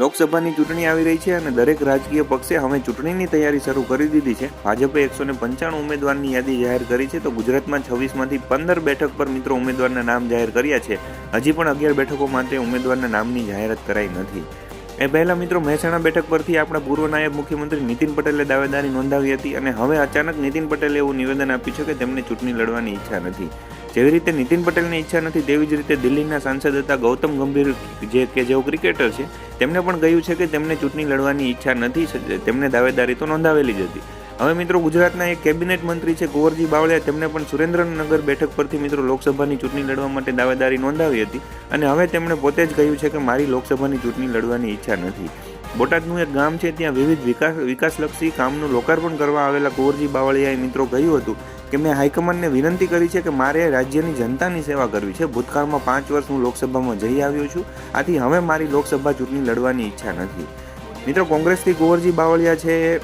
લોકસભાની ચૂંટણી આવી રહી છે અને દરેક રાજકીય પક્ષે હવે ચૂંટણીની તૈયારી શરૂ કરી દીધી છે. ભાજપે એકસો ને પંચાણું ઉમેદવારની યાદી જાહેર કરી છે તો ગુજરાતમાં છવ્વીસમાંથી પંદર બેઠક પર મિત્રો ઉમેદવારના નામ જાહેર કર્યા છે. હજી પણ અગિયાર બેઠકો માટે ઉમેદવારના નામની જાહેરાત કરાઈ નથી. એ પહેલાં મિત્રો મહેસાણા બેઠક પરથી આપણા પૂર્વ નાયબ મુખ્યમંત્રી નીતિન પટેલે દાવેદારી નોંધાવી હતી અને હવે અચાનક નીતિન પટેલે એવું નિવેદન આપ્યું છે કે તેમને ચૂંટણી લડવાની ઈચ્છા નથી. જેવી રીતે નીતિન પટેલની ઈચ્છા નથી, તેવી જ રીતે દિલ્હીના સાંસદ હતા ગૌતમ ગંભીર, જે કે જેઓ ક્રિકેટર છે, તેમને પણ કહ્યું છે કે તેમને ચૂંટણી લડવાની ઈચ્છા નથી, તેમને દાવેદારી તો નોંધાવેલી જ હતી. હવે મિત્રો, ગુજરાતના એક કેબિનેટ મંત્રી છે કુંવરજી બાવળિયા. તેમને પણ સુરેન્દ્રનગર બેઠક પરથી મિત્રો લોકસભાની ચૂંટણી લડવા માટે દાવેદારી નોંધાવી હતી. અને હવે તેમણે પોતે જ કહ્યું છે કે મારી લોકસભાની ચૂંટણી લડવાની ઈચ્છા નથી. બોટાદનું એક ગામ છે, ત્યાં વિવિધ વિકાસ, વિકાસલક્ષી કામનું લોકાર્પણ કરવા આવેલા કુંવરજી બાવળિયાએ મિત્રો કહ્યું હતું કે મેં હાઈકમાન્ડને વિનંતી કરી છે કે મારે રાજ્યની જનતાની સેવા કરવી છે. ભૂતકાળમાં પાંચ વર્ષ હું લોકસભામાં જઈ આવ્યો છું. આથી હવે મારી લોકસભા ચૂંટણી લડવાની ઈચ્છા નથી. મિત્રો, કોંગ્રેસથી કુંવરજી બાવળિયા છે.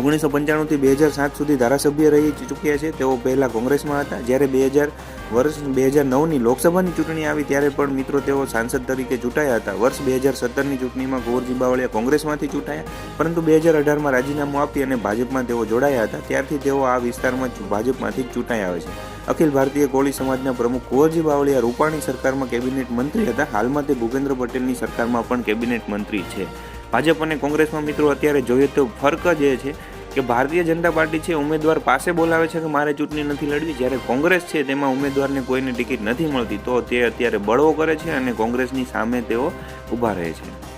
ઓગણીસો પંચાણુંથી બે હજાર સાત સુધી ધારાસભ્ય રહી ચૂક્યા છે. તેઓ પહેલાં કોંગ્રેસમાં હતા. જ્યારે બે હજાર વર્ષ બે હજાર નવની લોકસભાની ચૂંટણી આવી, ત્યારે પણ મિત્રો તેઓ સાંસદ તરીકે ચૂંટાયા હતા. વર્ષ બે હજાર સત્તરની ચૂંટણીમાં કુંવરજી બાવળિયા કોંગ્રેસમાંથી ચૂંટાયા, પરંતુ બે હજાર અઢારમાં રાજીનામું આપી અને ભાજપમાં તેઓ જોડાયા હતા. ત્યારથી તેઓ આ વિસ્તારમાં ભાજપમાંથી ચૂંટાઈ આવે છે. અખિલ ભારતીય કોળી સમાજના પ્રમુખ કુંવરજી બાવળિયા રૂપાણી સરકારમાં કેબિનેટ મંત્રી હતા. હાલમાં તે ભૂપેન્દ્ર પટેલની સરકારમાં પણ કેબિનેટ મંત્રી છે. ભાજપ અને કોંગ્રેસમાં મિત્રો અત્યારે જોઈએ તો ફરક જ એ છે કે ભારતીય જનતા પાર્ટી છે ઉમેદવાર પાસે બોલાવે છે કે મારે ચૂંટણી નથી લડવી. જ્યારે કોંગ્રેસ છે તેમાં ઉમેદવારને કોઈને ટિકિટ નથી મળતી, તો તે અત્યારે બળવો કરે છે અને કોંગ્રેસની સામે તેઓ ઊભા રહે છે.